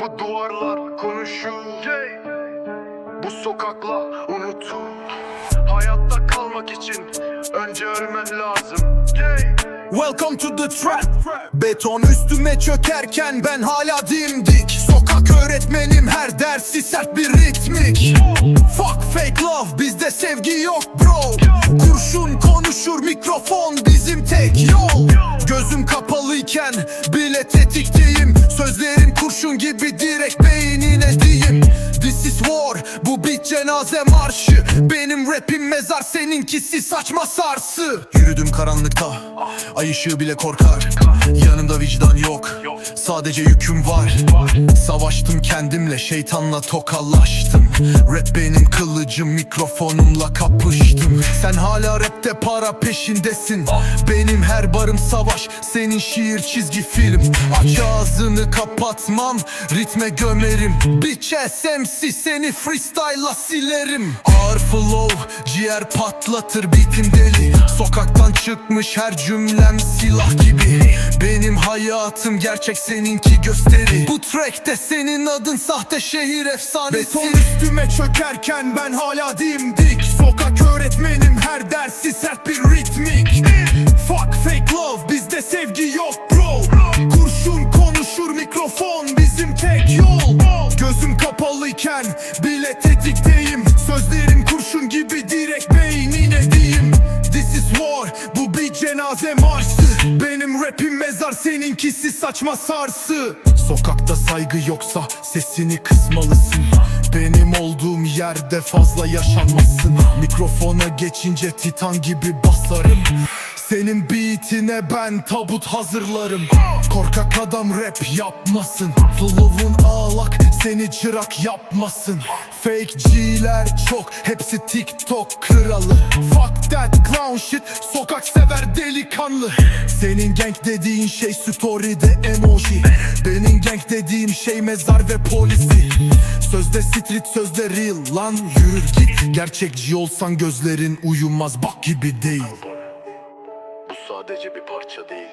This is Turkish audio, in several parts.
Bu duvarlar konuşuyor Bu sokakla unut Hayatta kalmak için Önce ölmen lazım. Welcome to the trap. Beton üstüme çökerken ben hala dimdik. Sokak öğretmenim her dersi sert bir ritmik. Fuck fake love bizde sevgi yok bro. Kurşun konuşur mikrofon bizim tek yol. Gözüm kapalıyken bile tetikteyim. Sözlerim kurşun gibi direkt beynine diyeyim This is war bu bir cenaze marşı Benim rapim mezar seninkisi saçma sarsı Yürüdüm karanlıkta ay ışığı bile korkar. Yanımda vicdan yok sadece yüküm var. Savaştım kendimle şeytanla tokalaştım. Rap benim kılıcım mikrofonumla kapıştım. Sen hala rapte para peşindesin. Benim her barım savaş senin şiir çizgi film. Aç ağzını kapatmam ritme gömerim. Bitch SMC seni freestyle'la silerim. Ağır flow ciğer patlatır beatim deli. Sokaktan çıkmış her cümlem silah gibi. Benim hayatım gerçek seninki gösteri. Bu trackte senin adın sahte şehir efsanesi. Beton üstüme çökerken ben hala dimdik. Sokak öğretmenim her dersi sert bir ritmik. Fuck fake love bizde sevgi yok bro. Kurşun konuşur mikrofon bizim tek yol. Gözüm kapalıyken bile tetikteyim. Sözlerim cenaze marşı Benim rapim mezar seninkisi saçma sarsı. Sokakta saygı yoksa sesini kısmalısın. Benim olduğum yerde fazla yaşanmasın. Mikrofona geçince titan gibi basarım. Senin beatine ben tabut hazırlarım. Korkak adam rap yapmasın. Flow'un ağlak seni çırak yapmasın. Fake G'ler çok hepsi TikTok kralı Shit sokak sever delikanlı. Senin gang dediğin şey story'de emoji. Benim gang dediğim şey mezar ve polisi. Sözde street sözde real lan yürür git. Gerçekçi olsan gözlerin uyumaz bak gibi değil. Bu sadece bir parça değil.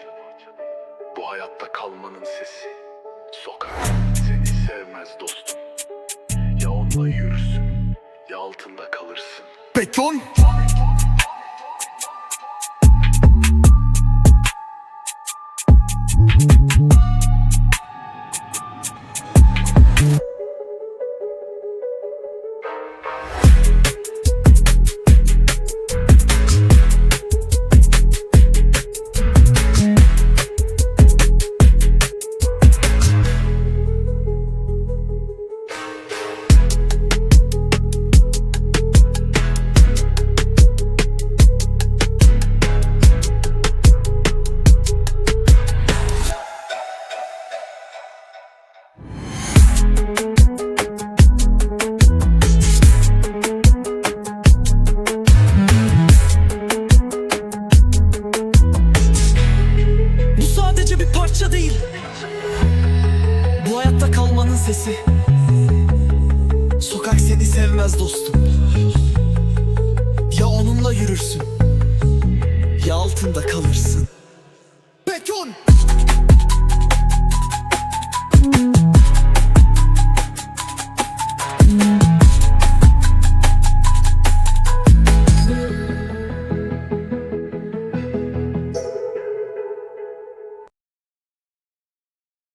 Bu hayatta kalmanın sesi. Sokak seni sevmez dostum. Ya onunla yürürsün Ya altında kalırsın. Beton sesi. Sokak seni sevmez dostum. Ya onunla yürürsün Ya altında kalırsın